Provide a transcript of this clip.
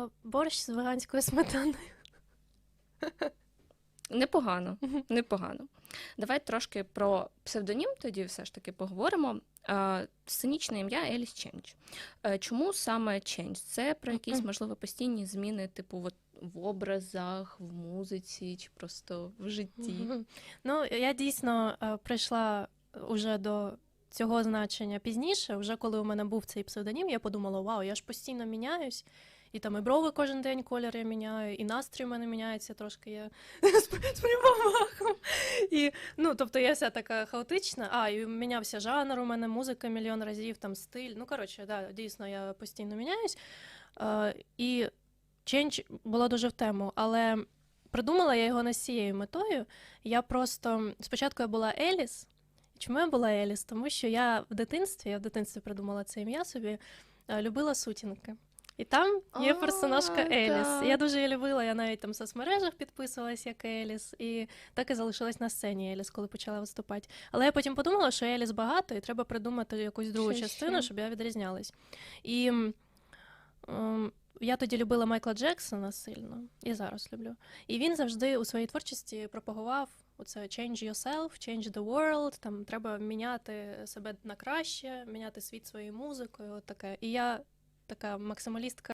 А, борщ з веганською сметаною. Непогано, непогано. Давай трошки про псевдонім тоді все ж таки поговоримо. Е, Сценічне ім'я Еліс Ченч. Е, Чому саме Ченч? Це про якісь, можливо, постійні зміни, типу, от, в образах, в музиці чи просто в житті. Ну, я дійсно е, прийшла уже до цього значення пізніше, вже коли у мене був цей псевдонім, я подумала: вау, я ж постійно міняюсь. І там і брови кожен день кольори міняю, і настрій у мене міняється трошки я з, прямомахом. І, ну, тобто я вся така хаотична. А, і мінявся жанр у мене, музика мільйон разів, там стиль. Ну, коротше, да, дійсно, я постійно міняюсь. Е, і Change було дуже в тему, але придумала я його не з цією метою. Я просто спочатку я була Еліс. Чому я була Еліс? Тому що я в дитинстві, я в дитинстві придумала це ім'я собі, любила сутінки. І там є персонажка Еліс. Я дуже її любила, я навіть там в соцмережах підписувалась як Еліс, і так і залишилась на сцені Еліс, коли почала виступати. Але я потім подумала, що Еліс багато, і треба придумати якусь другу Що частину, ще? щоб я відрізнялась. І ем, я тоді любила Майкла Джексона сильно, і зараз люблю. І він завжди у своїй творчості пропагував оце change yourself, change the world, там треба міняти себе на краще, міняти світ своєю музикою, от таке. І я така максималістка